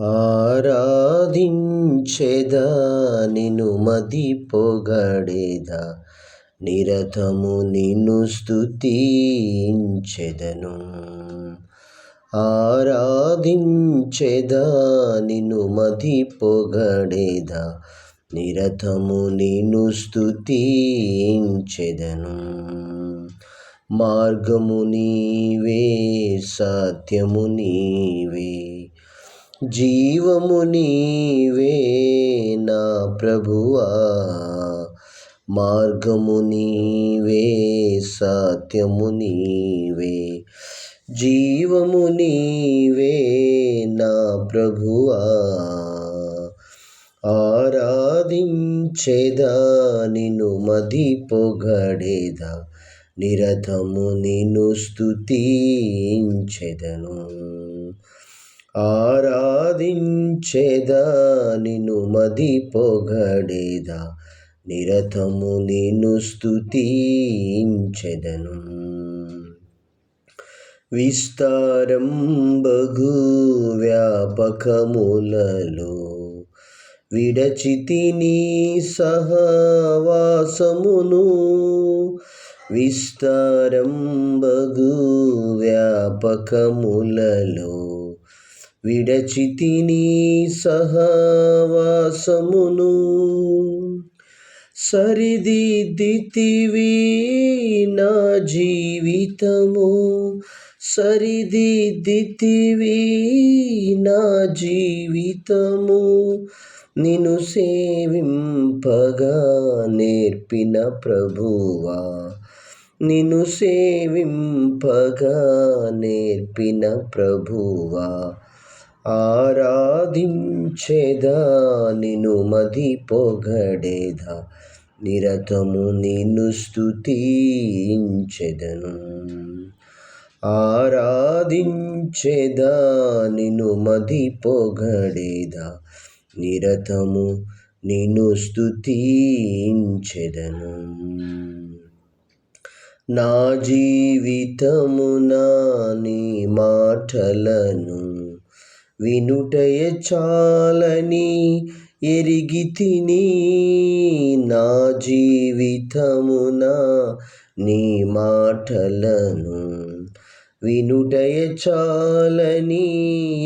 ఆరాధించెదా నిను మది పొగడేదా నిరతము నిన్ను స్థుతించెదను ఆరాధించెదా నిను మది పొగడేదా నిరతము నిన్ను స్థుతించెదను మార్గము నీవే సత్యము నీవే. జీవము నీవే నా ప్రభువా. మార్గము నీవే సత్యము నీవే. జీవము నీవే నా ప్రభువా. ఆరాధించేదా నిను మది పొగడేదా నిరతము నిను స్తుతించెదను. ఆరాధించేదా నిన్ను మది పొగడేదా నిరతము నిన్ను స్తుతించెదను. విస్తారం బగు వ్యాపకములలో విడచితి నీ సహవాసమును. విస్తారం బగు వ్యాపకములలో విడచితిని సహవాసమును సరిదిద్దితివి నా జీవితము. సరిదిద్దితివి నా జీవితము. నిను సేవింపగా నేర్పిన ప్రభువా. నిను సేవింపగా నేర్పిన ప్రభువా. ఆరాధించేదా నిను మది పొగడేదా నిరతము నిన్ను స్థుతించెదను ఆరాధించేదా నిను మది పొగడేదా నిరతము నిన్ను స్థుతించెదను నా జీవితమునా నీ మాటలను వినుటయ చాలని ఎరిగి తిని నా జీవితమున నీ మాటలను. వినుటయ చాలని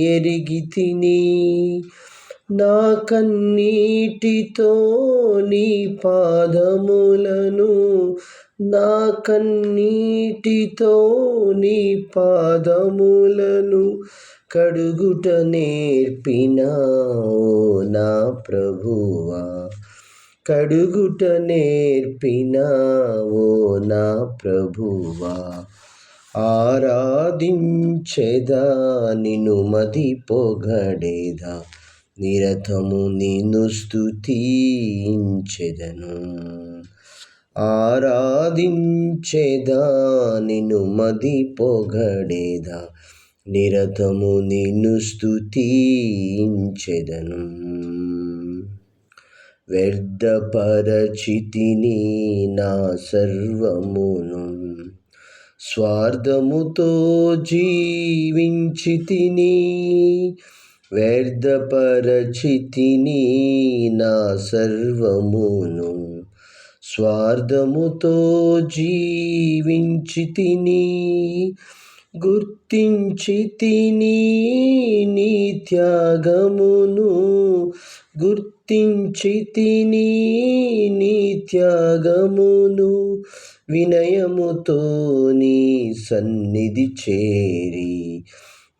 ఎరిగి తిని నా కన్నీటితో నీ పాదములను. నా కన్నీటితో నీ పాదములను కడుగుట నేర్పిన నా ప్రభువా. కడుగుట నేర్పిన ఓ నా ప్రభువా. ఆరాధించెదా నిన్ను మది పొగడేదా నిరతము నిన్ను స్థుతించెదను ఆరాధించేదా నిన్ను మది పొగడేదా నిరతము నిన్ను స్థుతించెదను వ్యర్థపరచితిని నా సర్వమును. స్వార్థముతో జీవించితిని. వ్యర్థపరచితిని నా సర్వమును. స్వార్థముతో జీవించితిని. గుర్తించి తిని నీ త్యాగమును. గుర్తించి తిని నీ త్యాగమును. వినయముతో నీ సన్నిధి చేరి.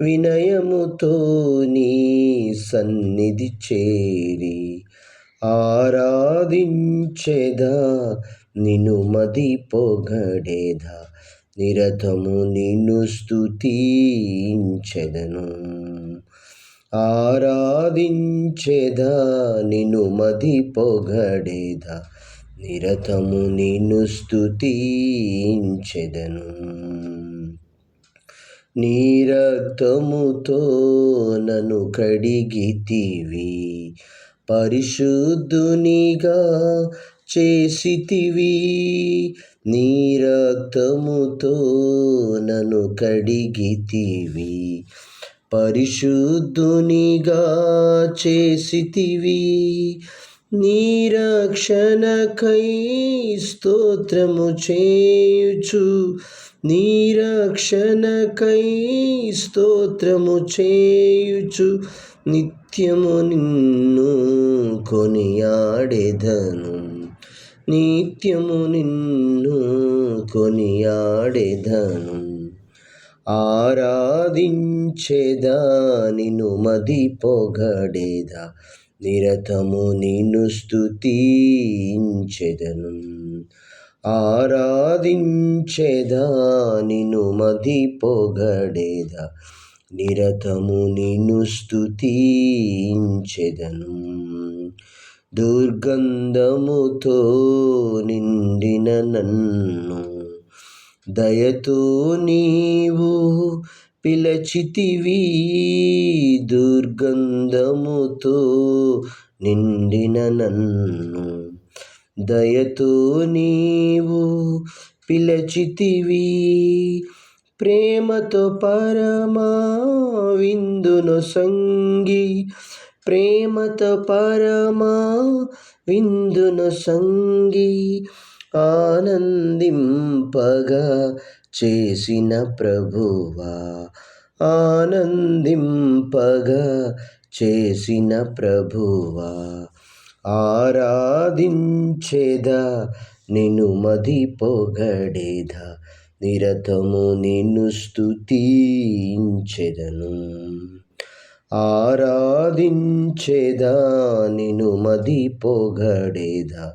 వినయముతో నీ సన్నిధి చేరి. ఆరాధించేదా నిను మది పొగడేదా. నిరతము నిన్ను స్థుతించెదను ఆరాధించెదా నిన్ను మది పొగడేదా నిరతము నిన్ను స్థుతించెదను నీరక్తముతో నన్ను కడిగితివి. పరిశుద్ధునిగా చేసితివి. నీ రక్తముతో నన్ను కడిగితివి. పరిశుద్ధునిగా చేసితివి. నీరక్షణకై స్తోత్రము చేయుచు నీరక్షణకై స్తోత్రము చేయుచు నిత్యము నిన్ను కొనియాడెదను. నిత్యము నిన్ను కొనియాడెదను. ఆరాధించేదా నిన్ను మది పొగడేదా నిరతము నిన్ను స్థుతించెదను ఆరాధించేదా నిన్ను మది పొగడేదా నిరతము నిన్ను స్థుతించెదను దుర్గంధముతో నిండిన నన్ను. దయతో నీవు పిలచితివి. దుర్గంధముతో నిండిన నన్ను. దయతో నీవు పిలచితివి. ప్రేమతో పరమా విందును సంగి. ప్రేమత పరమా విందును సంగి ఆనందింపగా చేసిన ప్రభువా. ఆనందింపగా చేసిన ప్రభువా. ఆరాధించేదా నిన్ను మది పొగడేదా నిరతము నిన్ను స్థుతించెదను ఆరాధించేదా నిను మది పొగడేదా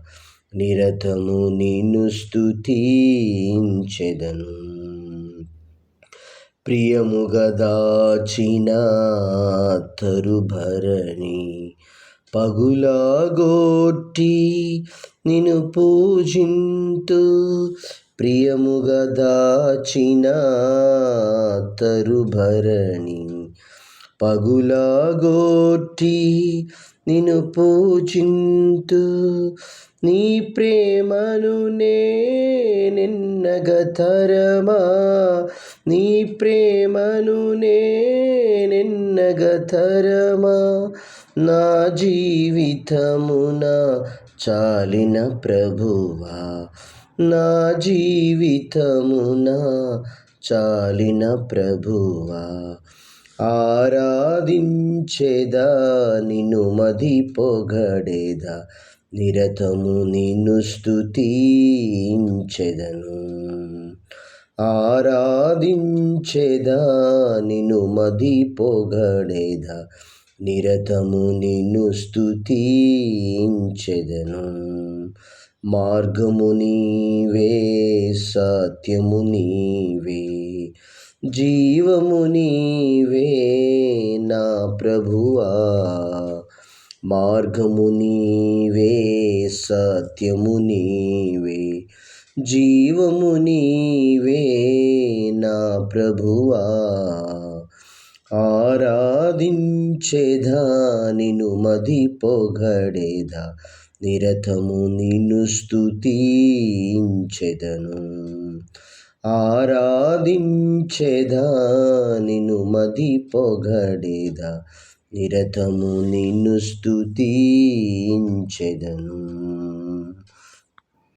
నిరతము నిన్ను స్థుతించెదను ప్రియముగా దాచిన తరుభరణి పగులాగోటి నిన్ను పూజింతు. ప్రియముగా దాచిన తరుభరణి పగులాగోట్టి నిన్ను పూజింతు. నీ ప్రేమను నేనెన్నగతరమా నీ ప్రేమను నేనెన్నగతరమా నా జీవితమున చాలిన ప్రభువా. నా జీవితమున చాలిన ప్రభువా. ఆరాధించేదా నిన్ను మది పొగడేదా నిరతము నిన్ను స్థుతించెదను ఆరాధించేదా నిన్ను మది పొగడేదా నిరతము నిన్ను స్థుతించెదను మార్గము నీవే సత్యము నీవే జీవము నీవే నా ప్రభువా. మార్గము నీవే సత్యము నీవే. జీవము నీవే నా ప్రభువా. ఆరాధించేదా నిను మది పొగడేదా నిరతము నిన్ను స్థుతించెదను ఆరాధించేదా నిన్ను మది పొగడేదా నిరతము నిన్ను స్థుతించెదను